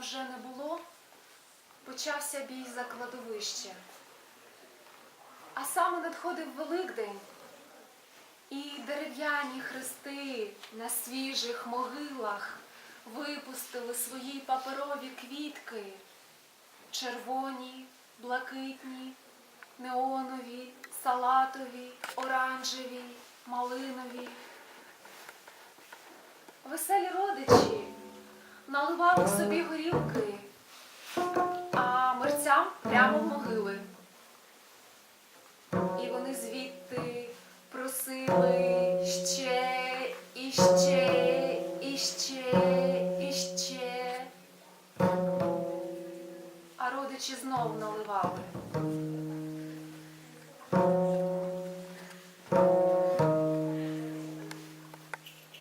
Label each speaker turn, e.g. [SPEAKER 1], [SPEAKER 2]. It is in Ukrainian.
[SPEAKER 1] вже не було, почався бій за кладовище. А саме надходив Великдень, і дерев'яні хрести на свіжих могилах випустили свої паперові квітки, червоні, блакитні, неонові, салатові, оранжеві, малинові. Веселі наливали собі горілки, а мерцям прямо в могили. І вони звідти просили ще, і ще, і ще, і ще. А родичі знов наливали.